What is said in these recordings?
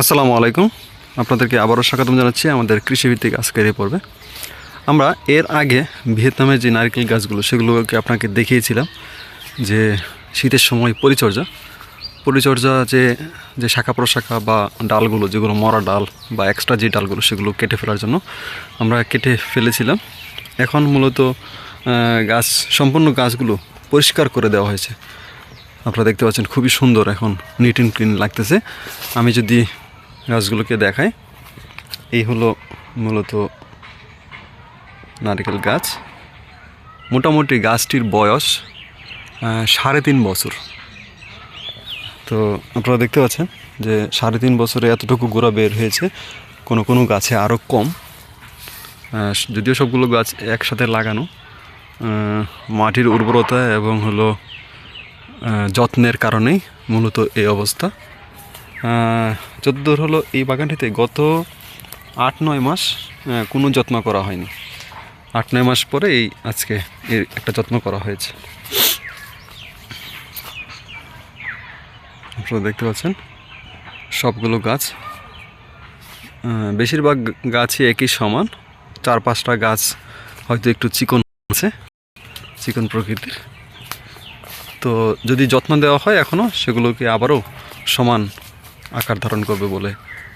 আসসালামু আলাইকুম। আপনাদেরকে আবারও স্বাগতম জানাচ্ছি আমাদের কৃষিভিত্তিক আজকের এই পর্বে। আমরা এর আগে ভিয়েতনামের যে নারকেল গাছগুলো, সেগুলোকে আপনাকে দেখিয়েছিলাম যে শীতের সময় পরিচর্যা। পরিচর্যা যে যে শাখা প্রশাখা বা ডালগুলো, যেগুলো মরা ডাল বা এক্সট্রা যে ডালগুলো, সেগুলো কেটে ফেলার জন্য আমরা কেটে ফেলেছিলাম। এখন মূলত গাছ, সম্পূর্ণ গাছগুলো পরিষ্কার করে দেওয়া হয়েছে। আপনারা দেখতে পাচ্ছেন খুবই সুন্দর এখন নিট অ্যান্ড ক্লিন লাগতেছে। আমি যদি গাছগুলোকে দেখায় এই হলো মূলত নারকেল গাছ। মোটামুটি গাছটির বয়স সাড়ে তিন বছর। তো আপনারা দেখতে পাচ্ছেন যে সাড়ে তিন বছরে এতটুকু গোড়া বের হয়েছে, কোনো কোনো গাছে আরও কম। যদিও সবগুলো গাছ একসাথে লাগানো মাটির উর্বরতা এবং হলো যত্নের কারণেই মূলত এই অবস্থা। যতদূর হলো এই বাগানটিতে গত আট নয় মাস কোনো যত্ন করা হয়নি। আট নয় মাস পরে এই আজকে এর একটা যত্ন করা হয়েছে। আপনারা দেখতে পাচ্ছেন, সবগুলো গাছ বেশিরভাগ গাছই একই সমান। চার পাঁচটা গাছ হয়তো একটু চিকন আছে, চিকন প্রকৃতির। তো যদি যত্ন দেওয়া হয় এখনও সেগুলোকে আবারও সমান আকার ধারণ করবে বলে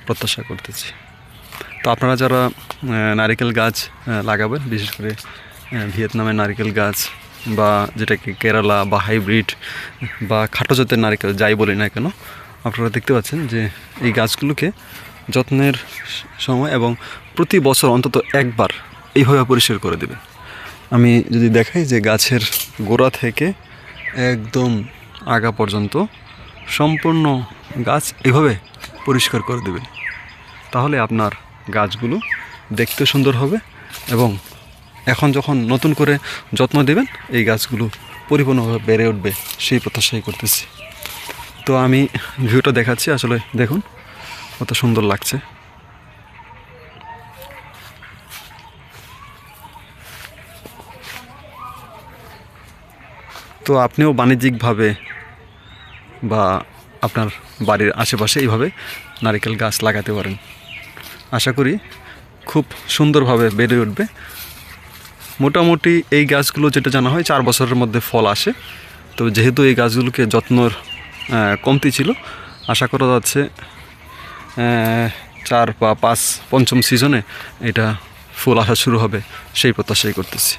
প্রত্যাশা করতেছি। তো আপনারা যারা নারিকেল গাছ লাগাবেন, বিশেষ করে ভিয়েতনামের নারিকেল গাছ বা যেটাকে কেরালা বা হাইব্রিড বা খাটো জাতের নারিকেল, যাই বলি না কেন, আপনারা দেখতে পাচ্ছেন যে এই গাছগুলোকে যত্নের সময় এবং প্রতি বছর অন্তত একবার এইভাবে পরিষ্কার করে দেবে। আমি যদি দেখাই যে গাছের গোড়া থেকে একদম আগা পর্যন্ত সম্পূর্ণ গাছ এভাবে পরিষ্কার করে দেবেন। তাহলে আপনার গাছগুলো দেখতে সুন্দর হবে এবং এখন যখন নতুন করে যত্ন দেবেন, এই গাছগুলো পরিপূর্ণভাবে বেড়ে উঠবে সেই প্রত্যাশাই করতেছি। তো আমি ভিউটা দেখাচ্ছি, আসলে দেখুন কত সুন্দর লাগছে। তো আপনিও বাণিজ্যিকভাবে বা আপনার বাড়ির আশেপাশে এইভাবে নারিকেল গাছ লাগাতে পারেন। আশা করি খুব সুন্দরভাবে বেড়ে উঠবে। মোটামুটি এই গাছগুলো যেটা জানা হয় চার বছরের মধ্যে ফল আসে। তো যেহেতু এই গাছগুলোকে যত্নর কমতি ছিল, আশা করা যাচ্ছে চার বা পাঁচ পঞ্চম সিজনে এটা ফুল আসা শুরু হবে, সেই প্রত্যাশাই করতেছি।